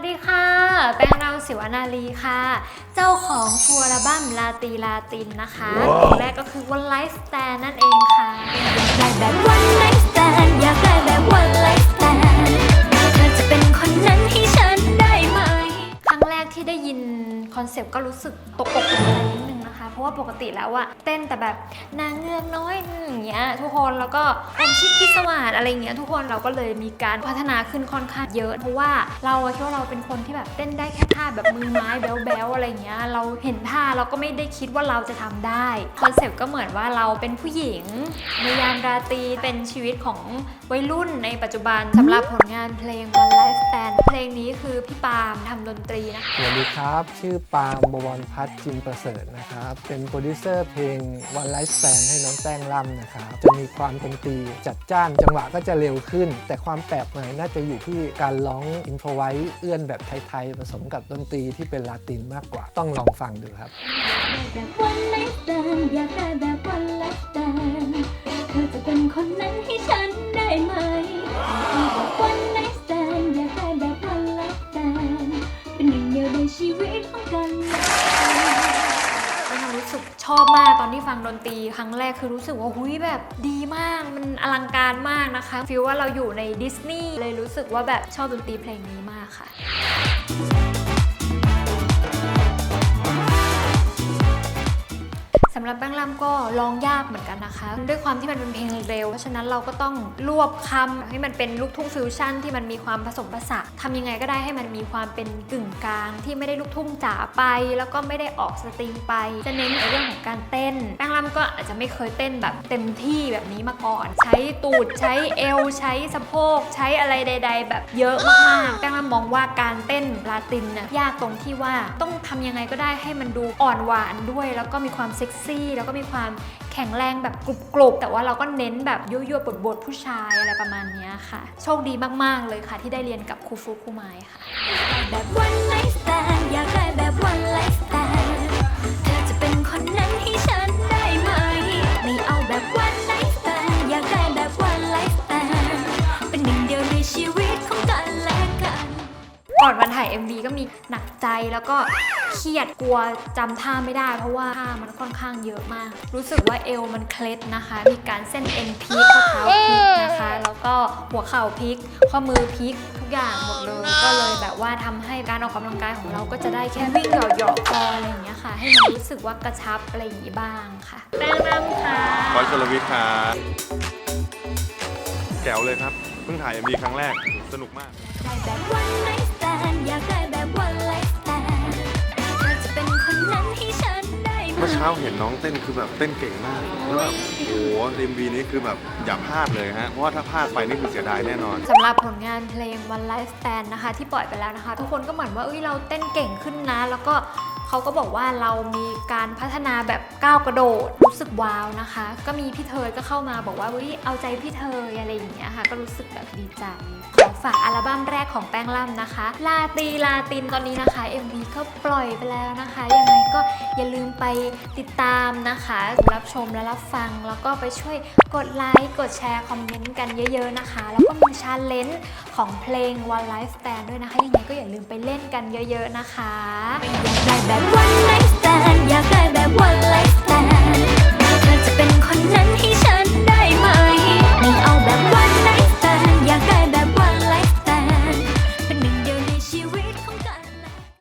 วัสดีค่ะ แป้งเราสิวนาลีค่ะ เจ้าของฟัวระบั้มลาตีลาตินนะคะเพลงแรกก็คือวันไลฟ์สแตนนั่นเองค่ะได้แบบ one night stand อยากได้แบบ one night stand เธอจะเป็นคนนั้นให้ฉันได้ไหม ครั้งแรกที่ได้ยินคอนเซปต์ก็รู้สึกตกอกตกใจ นะคะ เพราะว่าปกติแล้วอะเต้นแต่แบบนางเงือกน้อยอย่างเงี้ยทุกคนแล้วก็เป็นชิดพิสวาสอะไรเงี้ยทุกคนเราก็เลยมีการพัฒนาขึ้นค่อนข้างเยอะ เพราะว่าเราคิดว่าเราเป็นคนที่แบบเต้นได้แค่ท่าแบบมือไม้แบ๊วๆอะไรเงี้ยเราเห็นท่าเราก็ไม่ได้คิดว่าเราจะทำได้คอนเซปต์ก็เหมือนว่าเราเป็นผู้หญิงในยามราตรีเป็นชีวิตของวัยรุ่นในปัจจุบันสำหรับผลงานเพลง One Life Stand เพลงนี้คือพี่ปาล์มทำดนตรีนะคะสวัสดีครับ ชื่อปาล์มบวรพัฒน์จิมประเสริฐนะครับเป็นโปรดิวเซอร์เพลง One Life Stand ให้น้องแป้งล่ำนะครับ จะมีความดนตรีจัดจ้านจังหวะก็จะเร็วขึ้น แต่ความแปลกใหม่น่าจะอยู่ที่การร้องอินโฟไว้เอื้อนแบบไทยๆผสมกับดนตรีที่เป็นลาตินมากกว่าต้องลองฟังดูครับ แบบ one night stand อยากได้แบบ one night stand เธอจะเป็นคนนั้นให้ฉันได้ไหมแบบ one night stand อยากได้แบบ one night stand เป็นหนึ่งเดียวในชีวิต สึกชอบมากตอนที่ฟังดนตรีครั้งแรกคือรู้สึกว่าหุยแบบดีมากมันอลังการมากนะคะฟีลว่าเราอยู่ในดิสนีย์เลยรู้สึกว่าแบบชอบดนตรีเพลงนี้มากค่ะสำหรับ ล่ำก็ร้องยากเหมือนกันนะคะ ด้วยความที่มันเป็นเพลงเร็ว เพราะฉะนั้นเราก็ต้องรวบคำให้มันเป็นลูกทุ่งฟิวชั่นที่มันมีความผสมผสานทำยังไงก็ได้ให้มันมีความเป็นกึ่งกลาง ที่ไม่ได้ลูกทุ่งจ๋าไป แล้วก็ไม่ได้ออกสตริงไป จะเน้นในเรื่องของการเต้นแป้งล่ำก็อาจจะไม่เคยเต้นแบบเต็มที่แบบนี้มาก่อน ใช้ตูดใช้เอว ใช้สะโพก ใช้อะไรใด ๆ แบบเยอะมากๆแป้งล่ำมองว่าการเต้นลาตินน่ะยากตรงที่ว่าต้องทำยังไงก็ได้ให้มันดูอ่อนหวานด้วย แล้วก็มีความเซ็กซี่แล้วก็มีความแข็งแรงแบบกรุบๆแต่ว่าเราก็เน้นแบบยั่วๆบทๆผู้ชายอะไรประมาณนี้ค่ะ โชคดีมากๆเลยค่ะ ที่ได้เรียนกับครูฟุกครูไม้ค่ะ ก่อนวันถ่าย MV ก็มีหนักใจแล้วก็เครียดกลัวจำท่าไม่ได้ เพราะว่าท่ามันค่อนข้างเยอะมาก รู้สึกว่าเอวมันเคล็ดนะคะ มีการเส้นเอ็นพลิกข้อเท้าพลิกนะคะ แล้วก็หัวเข่าพลิกข้อมือพลิกทุกอย่างหมดเลย ก็เลยแบบว่าทำให้การออกกำลังกายของเราก็จะได้แค่วิ่งเหยาะๆคออะไรอย่างเงี้ยค่ะ ให้มันรู้สึกว่ากระชับอะไรอย่างงี้บ้างค่ะแป้งน้ำค่ะบอยชลวิทย์ครับแจ๋วเลยครับ เพิ่งถ่ายมีครั้งแรกสนุกมาก ได้แบบ one night stand อยากได้แบบ one night stand เธอจะเป็นคนนั้นให้ฉันได้ไหม เมื่อเช้าเห็นน้องเต้นคือแบบเต้นเก่งมากแล้วแบบโอ้โหเอ็มวีนี้คือแบบอย่าพลาดเลยฮะเพราะว่าถ้าพลาดไปนี่คือเสียดายแน่นอน สำหรับผลงานเพลง One Life Stand นะคะ ที่ปล่อยไปแล้วนะคะ ทุกคนก็เหมือนว่าเอ้ยเราเต้นเก่งขึ้นนะ แล้วก็ เขาก็บอกว่าเรามีการพัฒนาแบบก้าวกระโดดรู้สึกว้าวนะคะ ก็มีพี่เทยก็เข้ามาบอกว่าเฮ้ยเอาใจพี่เทยอะไรอย่างเงี้ยค่ะ ก็รู้สึกแบบดีใจขอฝากอัลบั้มแรกของแป้งล่ำนะคะ ลาตีลาตินตอนนี้นะคะ MV ก็ปล่อยไปแล้วนะคะ ยังไงก็อย่าลืมไปติดตามนะคะ รับชมและรับฟัง แล้วก็ไปช่วยกดไลค์ กดแชร์ คอมเมนต์กันเยอะๆนะคะ แล้วก็มีชาเลนจ์ของเพลง One Life Stand ด้วยนะคะ ยังไงก็อย่าลืมไปเล่นกันเยอะๆนะคะได้แบบ one night stand อยากได้แบบ one night stand เธอจะเป็นคนนั้นให้ฉัน